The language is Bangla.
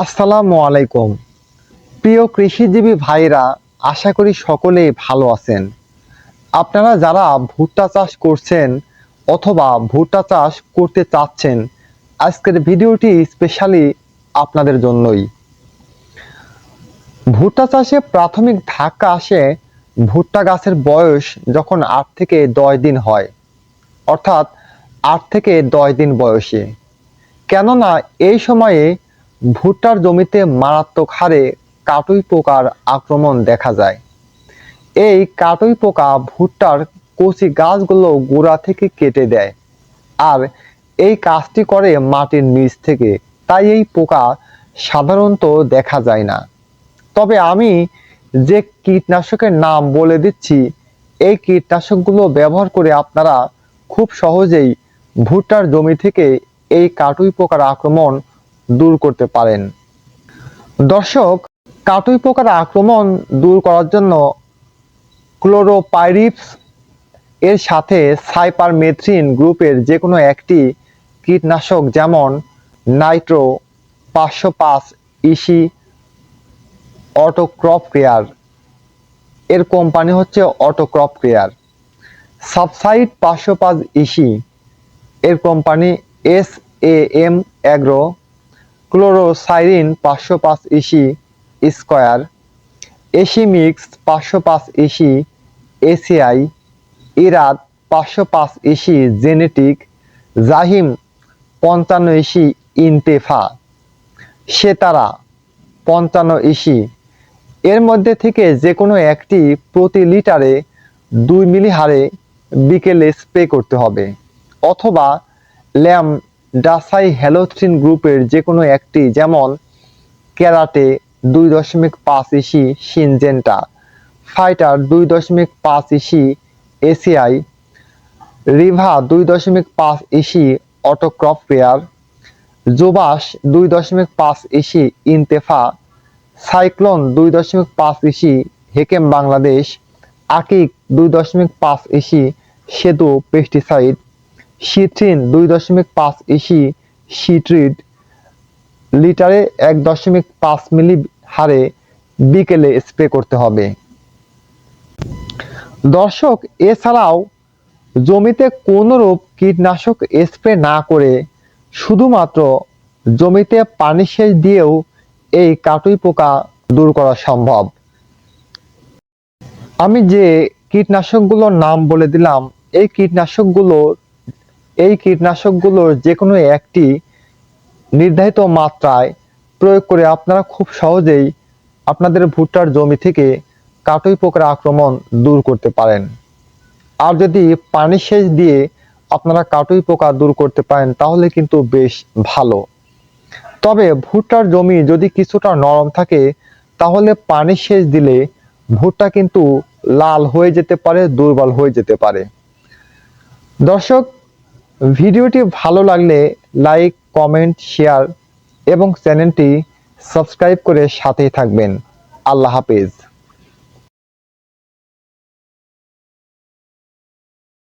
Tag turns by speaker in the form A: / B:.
A: আসসালামু আলাইকুম। প্রিয় কৃষিজীবী ভাইরা, আশা করি সকলেই ভালো আছেন। আপনারা যারা ভুট্টা চাষ করছেন অথবা ভুট্টা চাষ করতে চাচ্ছেন, আজকের ভিডিওটি স্পেশালি আপনাদের জন্যই। ভুট্টা চাষে প্রাথমিক ধাক্কা আসে ভুট্টা গাছের বয়স যখন আট থেকে দশ দিন হয়। অর্থাৎ আট থেকে দশ দিন বয়সে। কেননা এই সময়ে ভুট্টার জমিতে মারাত্মক হারে কাটুই পোকার আক্রমণ দেখা যায়। এই কাটুই পোকা ভুট্টার কচি গাছগুলো গোড়া থেকে কেটে দেয় আর এই কাজটি করে মাটির নিচ থেকে। তাই এই পোকা সাধারণত দেখা যায় না। তবে আমি যে কীটনাশকের নাম বলে দিচ্ছি, এই কীটনাশকগুলো ব্যবহার করে আপনারা খুব সহজেই ভুট্টার জমি থেকে এই কাটুই পোকার আক্রমণ দূর করতে পারেন। দর্শক, কাটুই পোকার আক্রমণ দূর করার জন্য ক্লোরোপাইরিপস, এর সাথে সাইপারমেথ্রিন গ্রুপের যে কোনো একটি কীটনাশক যেমন নাইট্রো পাঁচশো পাঁচ ইসি অটোক্রপ কেয়ার এর কোম্পানি হচ্ছে অটোক্রপ কেয়ার সাবসাইড পাঁচশো পাঁচ ইসি, এর company S A M agro ক্লোরোসাইরিন পাঁচশো পাঁচ ইসি স্কোয়ার, এসি মিক্স পাঁচশো পাঁচ ইসি এসিআই, ইরাদ পাঁচশো পাঁচ ইসি জেনেটিক, জাহিম পঞ্চান্ন ইসি ইনতেফা, সেতারা পঞ্চান্ন ইসি। এর মধ্যে থেকে যে কোনো একটি প্রতি লিটারে দুই মিলি হারে বিকেলে স্প্রে করতে হবে, অথবা ল্যাম ডাসাই হ্যালোথ্রিন গ্রুপের যে কোনো একটি, যেমন ক্যারাটে দুই দশমিক পাঁচ ইসি, সিনজেন্টা, ফাইটার দুই দশমিক পাঁচ ইসি, এসিআই, রিভা দুই দশমিক পাঁচ ইসি, অটোক্রপ পেয়ার জোবাস দুই দশমিক পাঁচ ইসি, ইনতেফা, সাইক্লোন দুই দশমিক পাঁচ ইসি, হেকেম বাংলাদেশ, আকিক দুই দশমিক পাঁচ ইসি সেতু পেস্টিসাইড সিট্রিন দুই দশমিক পাঁচ ইসি সিট্রিড লিটারে এক দশমিক পাঁচ মিলি হারে বিকেলে স্প্রে করতে হবে। দর্শক, এছাড়াও জমিতে কোনোরূপ কীটনাশক স্প্রে না করে শুধুমাত্র জমিতে পানি সেচ দিয়েও এই কাটুই পোকা দূর করা সম্ভব। আমি যে কীটনাশকগুলোর নাম বলে দিলাম, এই কীটনাশকগুলো এই কীটনাশকগুলোর যে কোনো একটি নির্ধারিত মাত্রায় প্রয়োগ করে আপনারা খুব সহজেই আপনাদের ভুট্টার জমি থেকে কাটুই পোকার আক্রমণ দূর করতে পারেন। আর যদি পানি সেচ দিয়ে আপনারা কাটুই পোকা দূর করতে পারেন, তাহলে কিন্তু বেশ ভালো। তবে ভুট্টার জমি যদি কিছুটা নরম থাকে, তাহলে পানি সেচ দিলে ভুট্টা কিন্তু লাল হয়ে যেতে পারে, দুর্বল হয়ে যেতে পারে। দর্শক ভিডিওটি ভালো লাগলে লাইক কমেন্ট শেয়ার এবং চ্যানেলটি সাবস্ক্রাইব করে সাথেই থাকবেন। আল্লাহ হাফেজ।